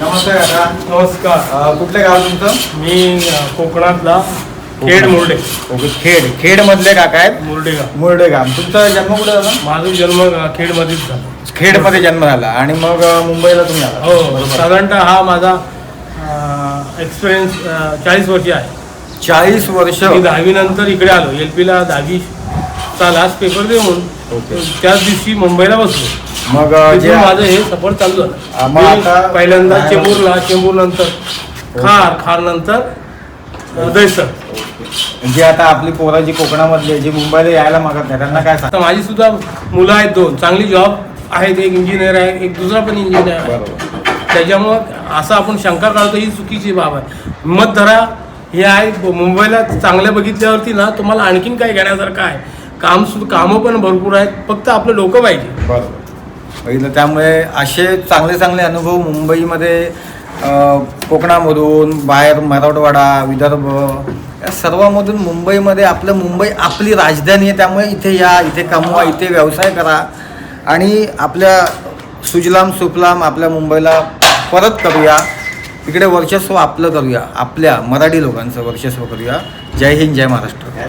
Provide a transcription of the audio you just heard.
नमस्कार काका नमस्कार. अ, कुठलं गाव तुमचं? मी अ, कोकणातला खेड मुर्डे. ओके खेड. खेड मधले काका आहेत मुर्डे गाव. मुरडे गाव. तुमचा जन्म कुठे झाला? माझा जन्म अ, खेडमध्येच झाला. खेडमध्ये जन्म झाला. आणि मग अ, मुंबईला तुम्ही आला. हो बरोबर. साधारणतः हा माझा एक्सपिरियन्स चाळीस वर्ष आहे. चाळीस वर्ष. मी दहावी नंतर इकडे आलो. एल पीला दहावीचा लास्ट पेपर देऊन ओके. त्याच दिवशी मुंबईला बसलो. मग जे तिथून माझं हे सफर चालू झालं. मग मी पहिल्यांदा चेंबूरला चेंबूर नंतर खार खार नंतर दहिसर. ओके. जे आता आपली पोरं जी कोकणामधली जे मुंबईला यायला मागत नाही त्यांना काय सांग आता माझी सुद्धा मुलं आहेत दोन चांगली जॉब आहेत एक इंजिनियर आहे एक दुसरा पण इंजिनियर आहे. बरोबर. त्याच्यामुळं असं आपण शंका काढतो ही चुकीची बाब आहे. हिंमत धरा हे आहे मुंबईला चांगल्या बघितल्यावरती ना तुम्हाला आणखीन काय घेण्यासारखं आहे. काम सु कामं पण भरपूर आहेत फक्त आपलं डोकं पाहिजे. बरोबर बघितलं त्यामुळे असे चांगले चांगले अनुभव मुंबईमध्ये अ, कोकणामधून बाहेर मराठवाडा विदर्भ या सर्वामधून मुंबईमध्ये आपलं मुंबई आपली राजधानी आहे त्यामुळे इथे या इथे कमवा इथे व्यवसाय करा. आणि आपल्या सुजलाम सुफलाम आपल्या मुंबईला परत करूया. इकडे वर्चस्व आपलं करूया आपल्या मराठी लोकांचं वर्चस्व करूया. जय हिंद जय महाराष्ट्र.